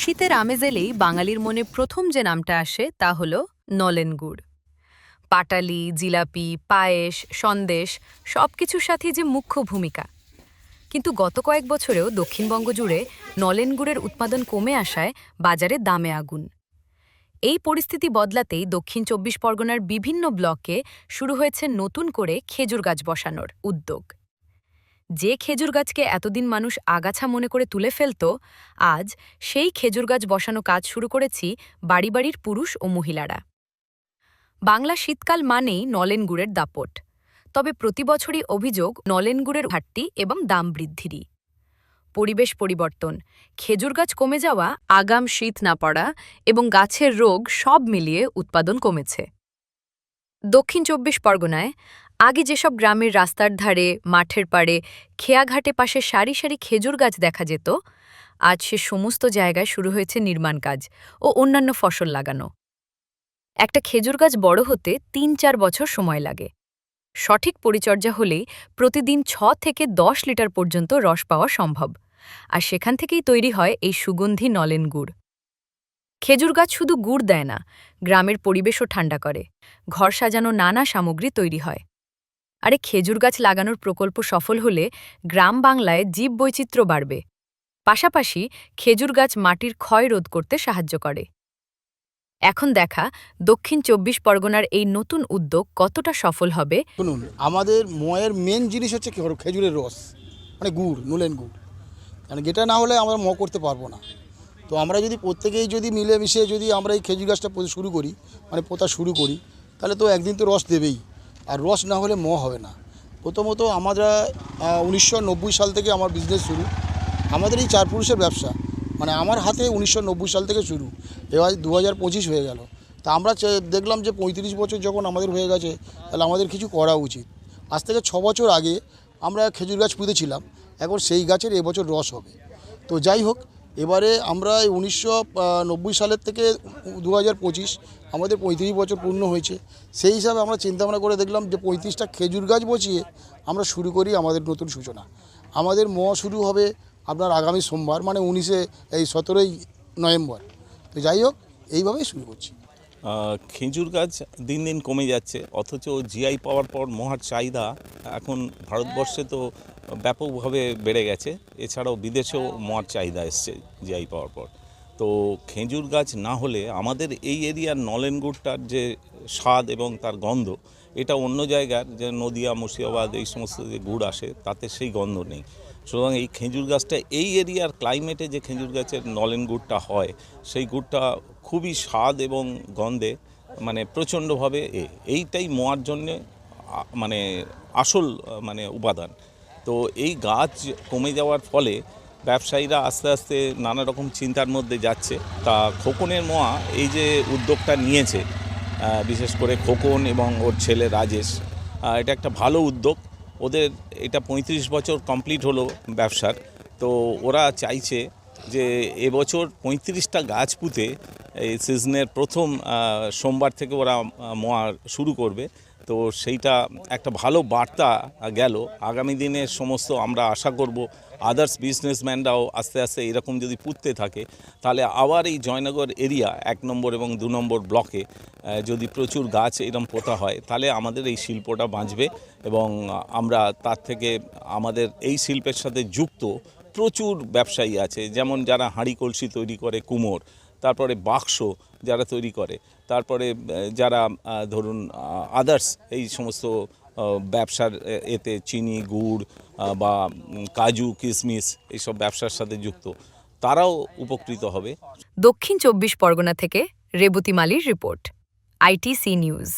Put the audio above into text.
শীতের আমেজ এলেই বাঙালির মনে প্রথম যে নামটা আসে তা হল নলেন গুড় পাটালি, জিলাপি, পায়েস, সন্দেশ সবকিছুর সাথেই যে মুখ্য ভূমিকা। কিন্তু গত কয়েক বছরেও দক্ষিণবঙ্গ জুড়ে নলেন গুড়ের উৎপাদন কমে আসায় বাজারে দামে আগুন। এই পরিস্থিতি বদলাতেই দক্ষিণ চব্বিশ পরগনার বিভিন্ন ব্লকে শুরু হয়েছে নতুন করে খেজুর গাছ বসানোর উদ্যোগ। যে খেজুর গাছকে এতদিন মানুষ আগাছা মনে করে তুলে ফেলত, আজ সেই খেজুর গাছ বসানো কাজ শুরু করেছি বাড়ি বাড়ির পুরুষ ও মহিলারা। বাংলা শীতকাল মানেই নলেন গুড়ের দাপট। তবে প্রতি বছরই অভিযোগ নলেন গুড়ের ঘাটতি এবং দাম বৃদ্ধিরই। পরিবেশ পরিবর্তন, খেজুর গাছ কমে যাওয়া, আগাম শীত না পড়া এবং গাছের রোগ সব মিলিয়ে উৎপাদন কমেছে। দক্ষিণ চব্বিশ পরগনায় আগে যেসব গ্রামের রাস্তার ধারে, মাঠের পাড়ে, খেয়াঘাটে পাশে সারি সারি খেজুর গাছ দেখা যেত, আজ সে সমস্ত জায়গায় শুরু হয়েছে নির্মাণ কাজ ও অন্যান্য ফসল লাগানো। একটা খেজুর গাছ বড় হতে তিন চার বছর সময় লাগে। সঠিক পরিচর্যা হলেই প্রতিদিন ছ থেকে দশ লিটার পর্যন্ত রস পাওয়া সম্ভব, আর সেখান থেকেই তৈরি হয় এই সুগন্ধি নলেন গুড়। খেজুর গাছ শুধু গুড় দেয় না, গ্রামের পরিবেশও ঠান্ডা করে, ঘর সাজানো নানা সামগ্রী তৈরি হয়। আরে খেজুর গাছ লাগানোর প্রকল্প সফল হলে গ্রাম বাংলায় জীব বৈচিত্র্য বাড়বে। পাশাপাশি খেজুর গাছ মাটির ক্ষয় রোধ করতে সাহায্য করে। এখন দেখা দক্ষিণ চব্বিশ পরগনার এই নতুন উদ্যোগ কতটা সফল হবে। শুনুন, আমাদের ময়ের মেন জিনিস হচ্ছে খেজুরের রস মানে গুড় নুলেন গুড়। মানে যেটা না হলে আমরা ম করতে পারব না। তো আমরা যদি প্রত্যেকেই যদি মিলেমিশে যদি আমরা এই খেজুর গাছটা শুরু করি মানে পোতা শুরু করি, তাহলে তো একদিন তো রস দেবেই। আর রস না হলে ম হবে না। প্রথমত আমরা উনিশশো নব্বই সাল থেকে আমার বিজনেস শুরু। আমাদের এই চার পুরুষের ব্যবসা মানে আমার হাতে উনিশশো নব্বই সাল থেকে শুরু। এবার দু হাজার পঁচিশ হয়ে গেল। তা আমরা দেখলাম যে পঁয়ত্রিশ বছর যখন আমাদের হয়ে গেছে, তাহলে আমাদের কিছু করা উচিত। আজ থেকে ছ বছর আগে আমরা খেজুর গাছ পুঁতেছিলাম, এখন সেই গাছের এবছর রস হবে। তো যাই হোক এবারে আমরা এই উনিশশো সালের থেকে দু হাজার পঁচিশ, আমাদের পঁয়ত্রিশ বছর পূর্ণ হয়েছে। সেই হিসাবে আমরা চিন্তাভাবনা করে দেখলাম যে পঁয়ত্রিশটা খেজুর গাছ বসিয়ে আমরা শুরু করি আমাদের নতুন সূচনা। আমাদের ম শুরু হবে আপনার আগামী সোমবার মানে উনিশে, এই সতেরোই নভেম্বর। তো যাই হোক, এইভাবেই শুরু করছি। খেজুর গাছ দিন দিন কমে যাচ্ছে, অথচ জিআই পাওয়ার পর মহার চাহিদা এখন ভারতবর্ষে তো ব্যাপকভাবে বেড়ে গেছে, এছাড়াও বিদেশেও মহার চাহিদা এসছে জিআই পাওয়ার পর। তো খেজুর গাছ না হলে আমাদের এই এরিয়ার নলেন গুড়টার যে স্বাদ এবং তার গন্ধ, এটা অন্য জায়গার যে নদিয়া, মুর্শিদাবাদ এই সমস্ত যে গুড় আসে, তাতে সেই গন্ধ নেই। সুতরাং এই খেজুর গাছটা এই এরিয়ার ক্লাইমেটে যে খেজুর গাছের নলেন গুড়টা হয়, সেই গুড়টা খুবই স্বাদ এবং গন্ধে মানে প্রচণ্ডভাবে এ, এইটাই মোয়ার জন্যে মানে আসল মানে উপাদান। তো এই গাছ কমে যাওয়ার ফলে ব্যবসায়ীরা আস্তে আস্তে নানা রকম চিন্তার মধ্যে যাচ্ছে। তা খোকনের মোয়া এই যে উদ্যোগটা নিয়েছে বিশেষ করে খোকন এবং ওর ছেলে রাজেশ এটা একটা ভালো উদ্যোগ। ওদের এটা পঁয়ত্রিশ বছর কমপ্লিট হলো ব্যবসার। তো ওরা চাইছে যে এবছর পঁয়ত্রিশটা গাছ পুঁতে এই সিজনের প্রথম সোমবার থেকে ওরা মোয়া শুরু করবে। তো সেইটা একটা ভালো বার্তা গেল। আগামী দিনে সমস্ত আমরা আশা করব আদার্স বিজনেসম্যানরাও আস্তে আস্তে এরকম যদি পুঁততে থাকে, তাহলে আবার এই জয়নগর এরিয়া এক নম্বর এবং দু নম্বর ব্লকে যদি প্রচুর গাছ এরকম পোতা হয়, তাহলে আমাদের এই শিল্পটা বাঁচবে এবং আমরা তার থেকে আমাদের এই শিল্পের সাথে যুক্ত প্রচুর ব্যবসায়ী আছে। যেমন যারা হাঁড়ি কলসি তৈরি করে, কুমোর তারপরে বাক্স যারা তৈরি করে, তারপরে যারা ধরুন আদার্স এই সমস্ত ব্যবসার এতে চিনি, গুড় বা কাজু কিশমিশ এইসব ব্যবসার সাথে যুক্ত, তারাও উপকৃত হবে। দক্ষিণ চব্বিশ পরগনা থেকে রেবতী মালির রিপোর্ট, আইটিসি নিউজ।